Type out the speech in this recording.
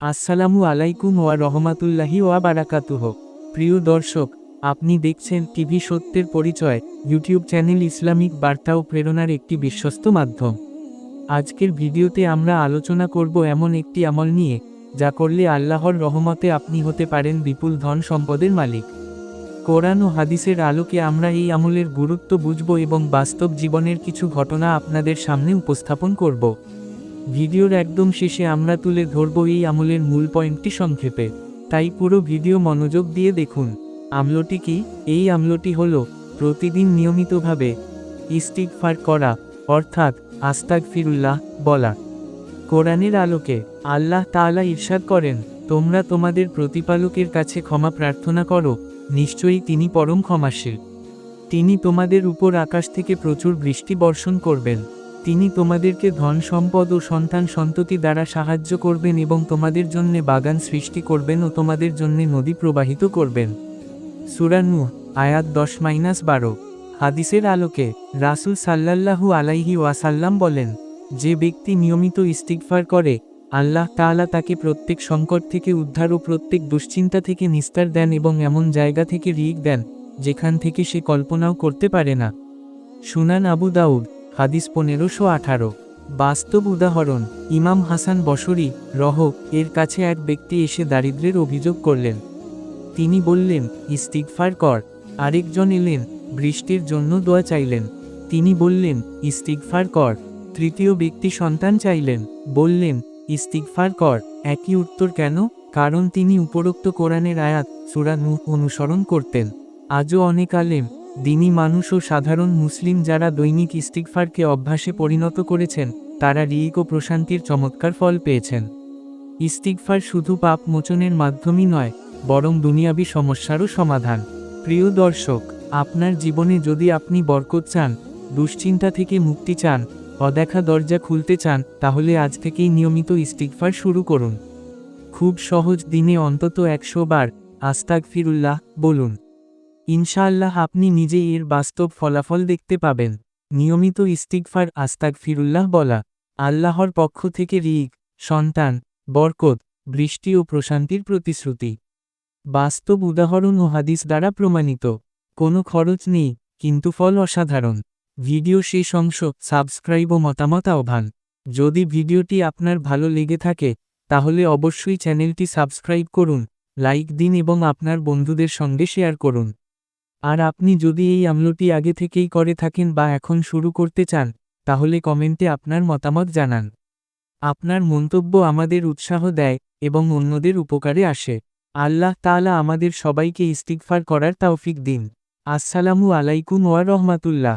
আসসালামু আলাইকুম ওয়া রহমাতুল্লাহি ওয়া বারাকাতুহ। প্রিয় দর্শক, আপনি দেখছেন টিভি সত্যের পরিচয়, ইউটিউব চ্যানেল ইসলামিক বার্তা ও প্রেরণার একটি বিশ্বস্ত মাধ্যম। আজকের ভিডিওতে আমরা আলোচনা করব এমন একটি আমল নিয়ে, যা করলে আল্লাহর রহমতে আপনি হতে পারেন বিপুল ধন সম্পদের মালিক। কোরআন ও হাদিসের আলোকে আমরা এই আমলের গুরুত্ব বুঝব এবং বাস্তব জীবনের কিছু ঘটনা আপনাদের সামনে উপস্থাপন করব। ভিডিওর একদম শেষে আমরা তুলে ধরব এই আমলের মূল পয়েন্টটি সংক্ষেপে। তাই পুরো ভিডিও মনোযোগ দিয়ে দেখুন। আমলটি কি? এই আমলটি হল প্রতিদিন নিয়মিতভাবে ইস্তিগফার করা, অর্থাৎ আস্তাক ফিরুল্লাহ বলা। কোরআনের আলোকে আল্লাহ তাআলা ইরশাদ করেন, তোমরা তোমাদের প্রতিপালকের কাছে ক্ষমা প্রার্থনা করো, নিশ্চয়ই তিনি পরম ক্ষমাশীল। তিনি তোমাদের উপর আকাশ থেকে প্রচুর বৃষ্টি বর্ষণ করবেন। তিনি তোমাদেরকে ধন সম্পদ ও সন্তান সন্ততি দ্বারা সাহায্য করবেন এবং তোমাদের জন্য বাগান সৃষ্টি করবেন ও তোমাদের জন্য নদী প্রবাহিত করবেন। সুরানু আয়াত দশ মাইনাস বারো। হাদিসের আলোকে রাসুল সাল্লাল্লাহু আলাইহি ওয়াসাল্লাম বলেন, যে ব্যক্তি নিয়মিত ইস্তিগফার করে, আল্লাহ তাআলা তাকে প্রত্যেক সংকট থেকে উদ্ধার ও প্রত্যেক দুশ্চিন্তা থেকে নিস্তার দেন এবং এমন জায়গা থেকে রিক দেন, যেখান থেকে সে কল্পনাও করতে পারে না। সুনান আবু দাউদ হাদিস পনেরোশো আঠারো। বাস্তব উদাহরণ, ইমাম হাসান বসরি রহ, এর কাছে এক ব্যক্তি এসে দারিদ্রের অভিযোগ করলেন। তিনি বললেন, ইস্তিগফার কর। আরেকজন এলেন, বৃষ্টির জন্য দোয়া চাইলেন। তিনি বললেন, ইস্তিগফার কর। তৃতীয় ব্যক্তি সন্তান চাইলেন, বললেন, ইস্তিগফার কর। একই উত্তর কেন? কারণ তিনি উপরোক্ত কোরআনের আয়াত, সুরা নূহ অনুসরণ করতেন। আজও অনেক আলেম দিনী মানুষ ও সাধারণ মুসলিম যারা দৈনিক ইস্তিগফারকে অভ্যাসে পরিণত করেছেন, তারা রিক ও প্রশান্তির চমৎকার ফল পেয়েছেন। ইস্তিগফার শুধু পাপ মোচনের মাধ্যমই নয়, বরং দুনিয়াবি সমস্যারও সমাধান। প্রিয় দর্শক, আপনার জীবনে যদি আপনি বরকত চান, দুশ্চিন্তা থেকে মুক্তি চান, অদেখা দরজা খুলতে চান, তাহলে আজ থেকেই নিয়মিত ইস্তিগফার শুরু করুন। খুব সহজ দিনে অন্তত একশো বার আস্তাক ফিরুল্লাহ বলুন। ইনশাআল্লাহ আপনি নিজেই এর বাস্তব ফলাফল দেখতে পাবেন। নিয়মিত ইস্তিগফার আস্তাক ফিরুল্লাহ বলা, আল্লাহর পক্ষ থেকে রিক সন্তান, বরকত, বৃষ্টি ও প্রশান্তির প্রতিশ্রুতি। বাস্তব উদাহরণ ও হাদিস দ্বারা প্রমাণিত। কোনো খরচ নেই, কিন্তু ফল অসাধারণ। ভিডিও শেষ অংশ, সাবস্ক্রাইব ও মতামত আহ্বান। যদি ভিডিওটি আপনার ভালো লেগে থাকে, তাহলে অবশ্যই চ্যানেলটি সাবস্ক্রাইব করুন, লাইক দিন এবং আপনার বন্ধুদের সঙ্গে শেয়ার করুন। আর আপনি যদি এই আমলটি আগে থেকেই করে থাকেন বা এখন শুরু করতে চান, তাহলে কমেন্টে আপনার মতামত জানান। আপনার মন্তব্য আমাদের উৎসাহ দেয় এবং অন্যদের উপকারে আসে। আল্লাহ তালা আমাদের সবাইকে ইস্তিকফার করার তাওফিক দিন। আসসালামু আলাইকুম ওয়া রহমাতুল্লাহ।